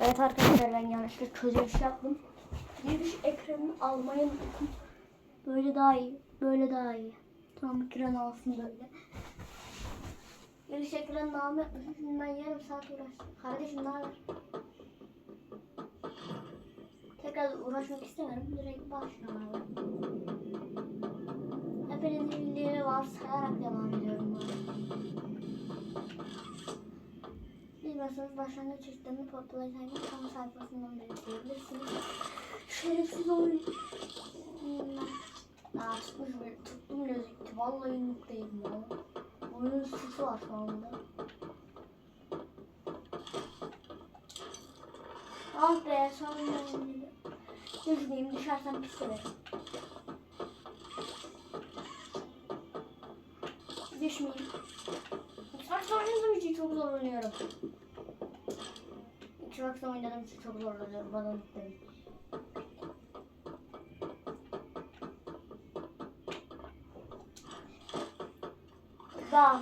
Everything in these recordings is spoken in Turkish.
Evet arkadaşlar ben yanlışlıkla çözülüş yaptım. Giriş ekranını almayı unuttum. Böyle daha iyi. Böyle daha iyi. Tam ekran alsın böyle. Giriş ekranını almayı. Şimdi ben yarım saat uğraştım. Kardeşim ne haber? Tekrar uğraşmak istemiyorum. Direkt başlıyorum. Hepinizin bildiğini varsayarak devam ediyorum. Ben. Bilmiyorsanız başlangıç çeşitlerini Portal Etern'in tam sayfasından da izleyebilirsiniz. Şerefsiz oyun. Hmm. Aa, tutmuş bir tuttum gözüktü. Vallahi yumruktayım ya. Oyunun sesi var şu anda. Ah be sonunda indi. Üzgünüm düşersem pis severim. Düşmeyeyim. Xbox oynadığım için çok zor oynuyorum. Xbox oynadığım için çok zor oynuyorum. Bana unutmayın. Bak.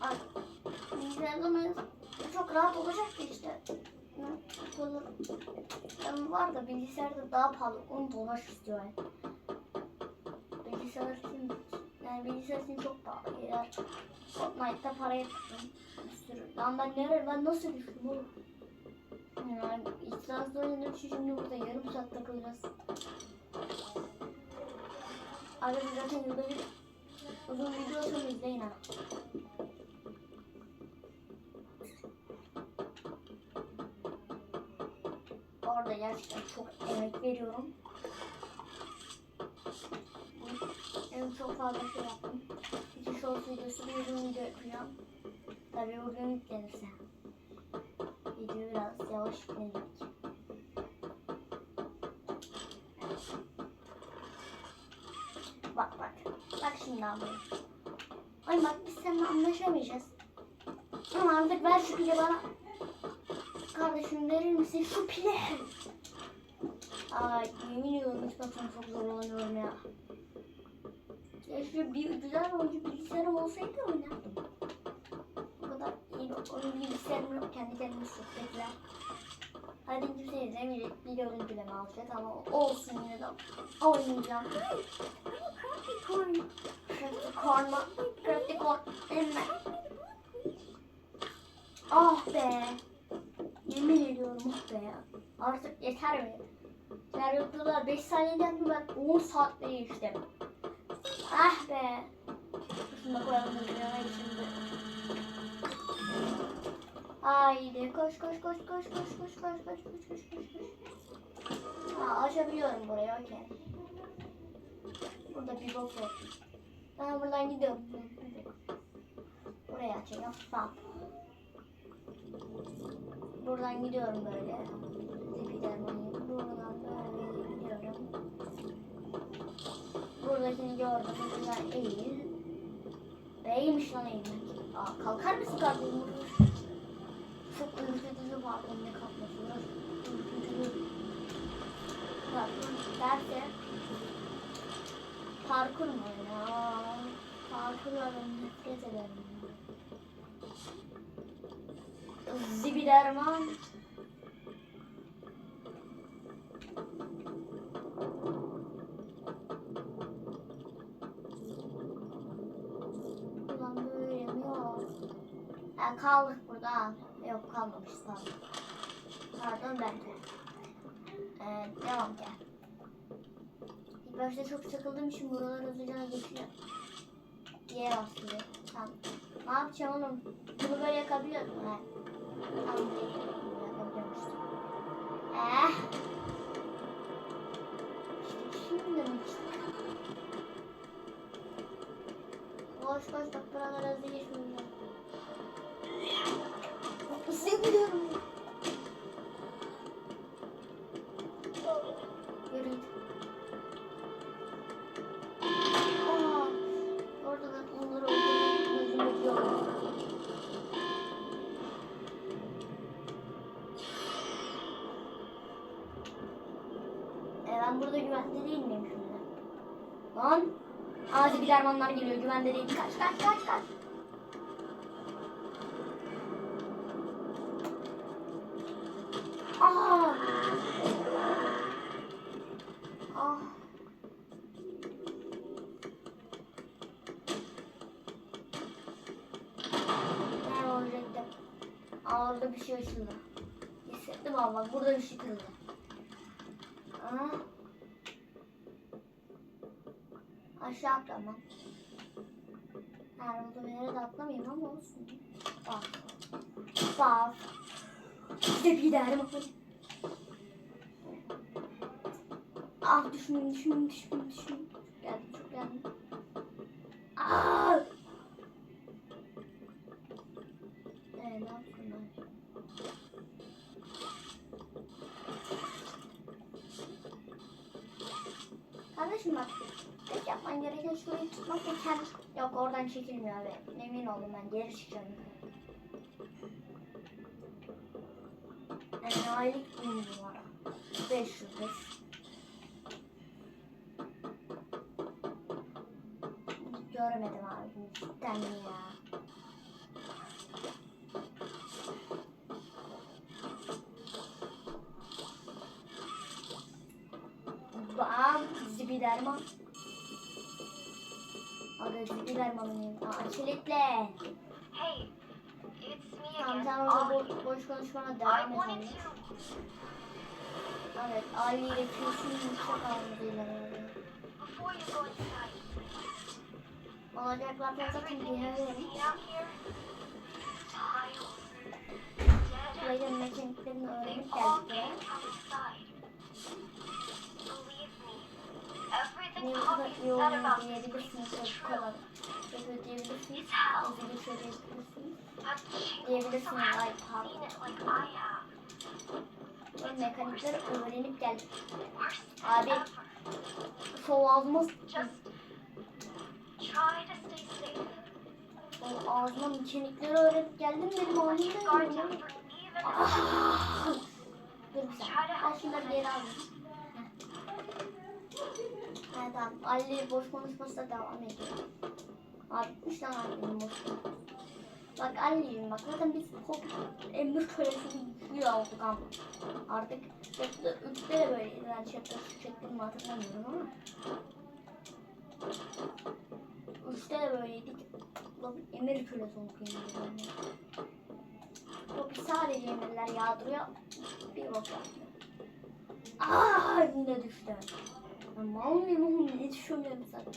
Ay. Bilgisayarda çok rahat olacaktı işte. Ne? Olur. Yani var da bilgisayarda daha pahalı. 10 dolar istiyor. Bilgisayar için yani bilgisayar çok pahalı. Eğer Fortnite'da para yatırdım. Bir sürü. Lan ben nereye ben nasıl düştüm oğlum? Yani İhtiyaçlı oynadığım için şimdi burada yarım saat takılacağız. Abi zaten yılda bir uzun video olsun izleyin ha. Orada gerçekten çok emek veriyorum. En çok fazla şey yaptım. İki short videosu bir ürün video yapacağım. Tabii bugün yüklenirse. Video biraz yavaş yüklenecek. Bak bak. Bak şimdi abi. Ay bak biz seninle anlaşamayacağız. Ama artık ver şu pili bana. Kardeşim verir misin şu pili? Ay yemin ediyorum hiç bakmam çok zorlanıyorum ya. Keşke bir güzel oyuncu bilgisayarım olsaydı oynardım. O kadar iyi bir oyun bilgisayarım yok. Kendi kendime sohbetler. Hadi kimse izlemeyecek. Bir görüntüleme alacak ama olsun yine de oynayacağım. Corn mı? Crafty corn. Emme. Ah be. Yemin ediyorum ah be. Artık yeter mi? Diğer YouTube'lar 5 saniyeden mi ben 10 saatte geçtim. Ah be. Şunu da koyalım videoya şimdi. Haydi koş koş koş koş koş koş koş koş koş koş koş koş. Ha açabiliyorum burayı okey. Burada bir bok yok. Ben buradan gidiyorum. Buraya açacağım. Tamam. Buradan gidiyorum böyle. Zipiderman'ı. Buradan böyle gidiyorum. Beymiş lan eğilmek. Aa, kalkar mısın kardeşim? Çok ürkütücü pardon ne kalkması. Ürkütücü. Derse parkur mu ya? Parkurla ben nefret ederim. Zibiderman. Ulan böyle mi yok? Ha, kaldık burada. Yok kalmamış tamam. Pardon ben de. Ee, devam gel. İlk başta çok sıkıldığım için buralar hızlıca geçiyor. Diğer aslında. Tamam. Ne yapacağım oğlum? Bunu böyle yakabiliyor musun? He. Tamam. Yakabiliyorum işte. Eh. Şimdi mi? Koş koş bak buralar hızlı geçmiyor. Seviyorum. Yürü. Aa, orada da onları öldürmek gözümü görüyorum. E ben burada güvende değil miyim şimdi? Lan! Ağzı bir dermanlar geliyor güvende değil. Kaç kaç kaç kaç. Ah. Ne olacaktı? Aa orada bir şey açıldı. Hissettim ama bak burada bir şey kırıldı. Aa. Aşağı atlamam. Her olduğum yere de atlamayayım ama olsun. Bak. Bak. İşte bir derim hadi. Ah düşmeyin düşmeyin düşmeyin düşmeyin. Geldim çok geldim. Ah! Ee, ne yaptım ben? Kardeşim bak. Tek yapman gereken şurayı tutmak ve kendi... Yok oradan çekilmiyor abi. Emin oldum ben. Geri çıkacağım. Yani aylık bir numara. 500 500. Görmedim abi. Cidden ya. Bam, zibi derman. Abi zibi dermanın Aa, çilitle. Tamam sen orada Ollie. bo boş konuşmana devam et. to, Evet, Ali ile Q'sun yumuşak ağzıyla. before you go inside, Olacaklar da zaten dead, Burayı mekaniklerini öğrenip geldik buraya. from Poppy kadar iyi olduğunu diyebilirsiniz. Bu kadar. Kötü diyebilirsiniz. But she Diyebilirsiniz. Ay pardon. Bu mekanikleri öğrenip geldik. Abi. Şu ağzıma, o ağzıma mekanikleri öğrenip geldim for even Ah! Dur bir saniye. Ben şunları geri alayım. Evet. Ali boş konuşmasına devam ediyor. Abi bitmiş lan abi benim boş konuşması. Bak Ali'yim bak zaten biz hop emir kölesi güçlü olduk ama. Artık chapter 3'te de böyleydi. Ben chapter 3 çektim mi hatırlamıyorum ama. 3'te de böyleydik. Emir kölesi olduk yemin ediyorum. O bir sadece emirler yağdırıyor. Bir bak yapmıyor. Aaa yine düştü. Ben mal mıyım oğlum? Yetişemiyorum zaten.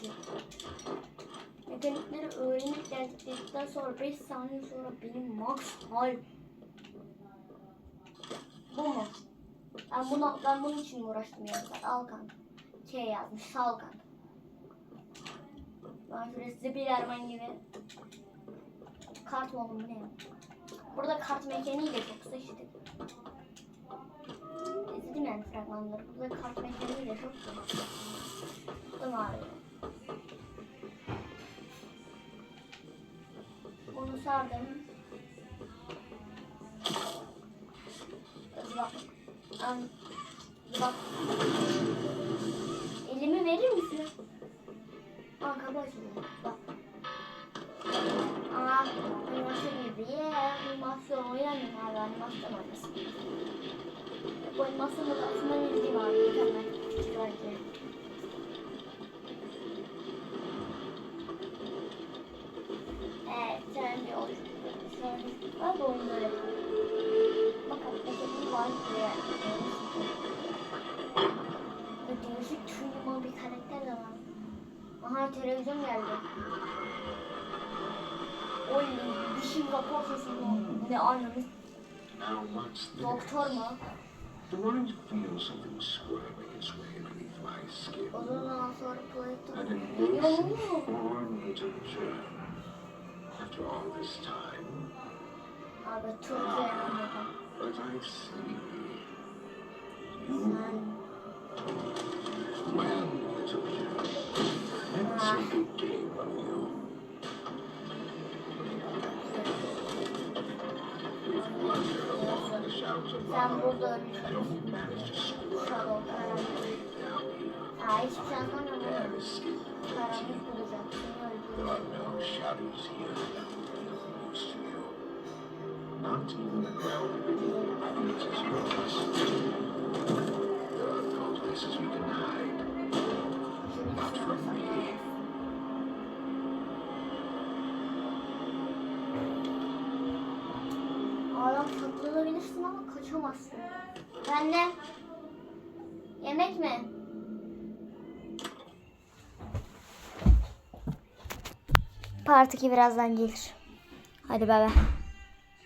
Mekanikleri öğrenip geldikten sonra 5 saniye sonra benim max hal. Bu mu? Ben bunu ben bunun için uğraştım ya? Al kanka. Şey yazmış kanka. Ben şöyle size bir Erman gibi kart oğlum bu ne? Burada kart mekaniği de çok sıçtık. İzledim yani fragmanları. Burada kart mekaniği de çok. Değil mi abi? Onu sardım. Bak. Bak. Elimi verir misin? Aa kapı açıldı. Bak. Aa animasyon gibi. Yeah, animasyon oynamıyorum abi. Animasyon oynasın. Bu animasyonu da aslında izleyeyim abi. Mükemmel. Bence. Evet, sen bir oyun. Var da oyun böyle. Bakın, ekibim var diye. Değişik tüyüma bir karakter de var. Aha televizyon geldi. Oy, dişim rapor sesi. Ne anlamı? Now what's this? Doktor mu? The world feels something squirming its way beneath my skin. O zaman sonra Plato. An invasive foreign little germ. After all this time, beğenmedim. but I see. You, There are no shadows here that will be of Karanlık to you. Not even the ground beneath reaches your. Saklanabilirsin ama kaçamazsın. Ben de yemek mi? Part 2 birazdan gelir. Hadi bay.